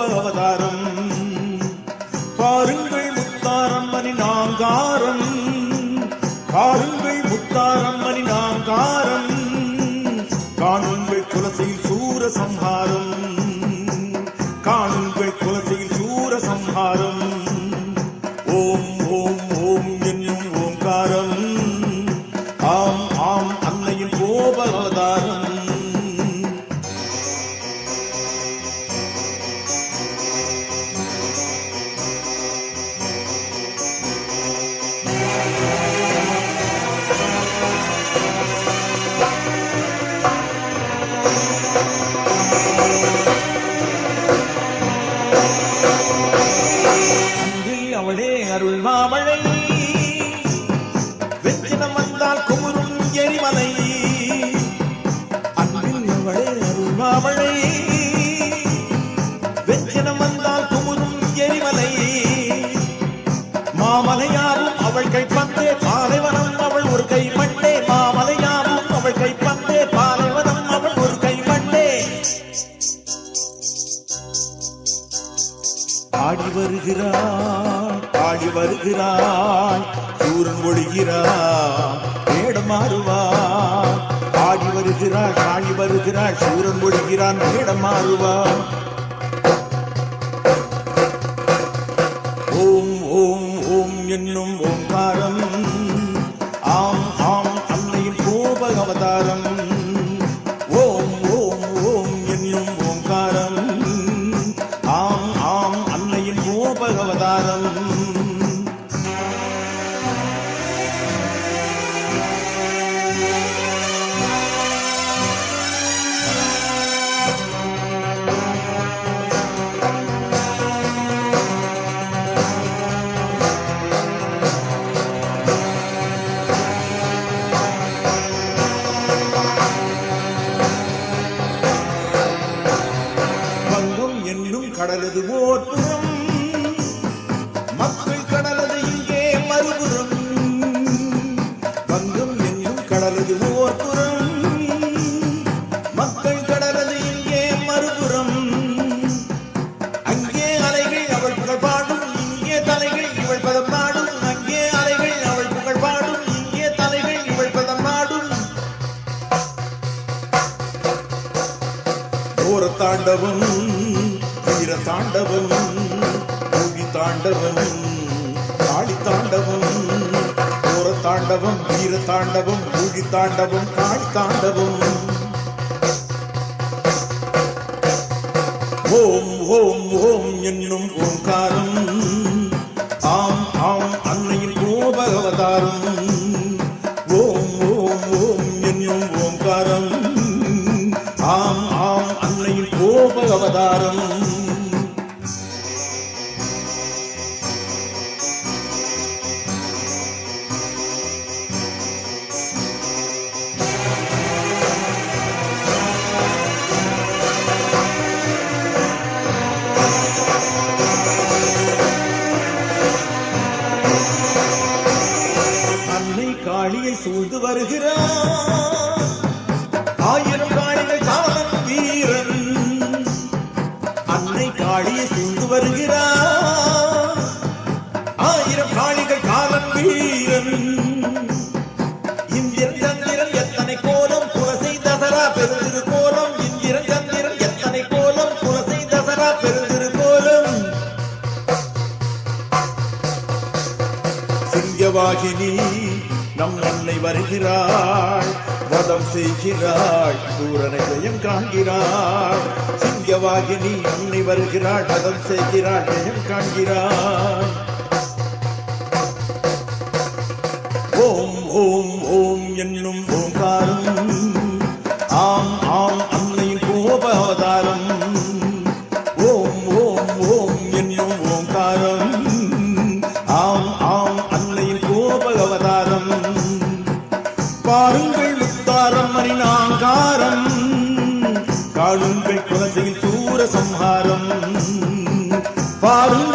அன்னையின் அவதாரம் பாருங்கள் முத்தாரம்மணி நாங்காரம் பாருங்கள் முத்தாரம்மணி நாங்காரம் காணுங்கள் குலசையில் சூர சம்ஹாரம் அவளே அருள் மாமழை. வெற்றினம் வந்தால் குமுறும் எரிமலை. அன்பில் அவளே அருள் மாமழை. வருகிறாய் சூரன் ஒழுகிறான் வேடம் மாறுவான். ஆடி வருகிறாள் ஆடி வருகிறாள் சூரன் ஒழுகிறான் வேடம் மாறுவான். ஓம் ஓம் ஓம் என்னும் ஓம் தாண்டவம் வீர தாண்டவம் மூவி தாண்டவம் காளி தாண்டவம் ஓர தாண்டவம் வீர தாண்டவம் பூகி தாண்டவம் காளி தாண்டவம். ஓம் ஓம் ஓம் என்னும் ஓங்காரம் அவதாரம் காளியை சூழ்ந்து வருகிறார். ஆயிரம் வருகிறார். ஆயிரம் காளிகள் காலம் வீரன். இந்திரன் சந்திரன் எத்தனை கோலம் குலசை தசரா பெருந்திரு கோலம். இந்திரன் சந்திரன் எத்தனை கோலம் குலசை தசரா பெருந்திரு கோலம். சிங்கவாகினி நம் மண்ணை வருகிறாள். வதம் செய்கிறாள். சூரனை ஜெயம் காண்கிறாள். சிங்கவாகினி அன்னை வருகிறாள் வதம் செய்கிறாள் ஜெயம் காண்கிறாள். ஓம் ஓம் ஓம் என்னும் ஓங்காரம் ஆம் ஆம் அன்னையின் கோப அவதாரம் ஓம் ஓம் ஓம் என்னும் ஓங்காரம் ஆம் ஆம் மணிநாங்காரம் காணுங்கள்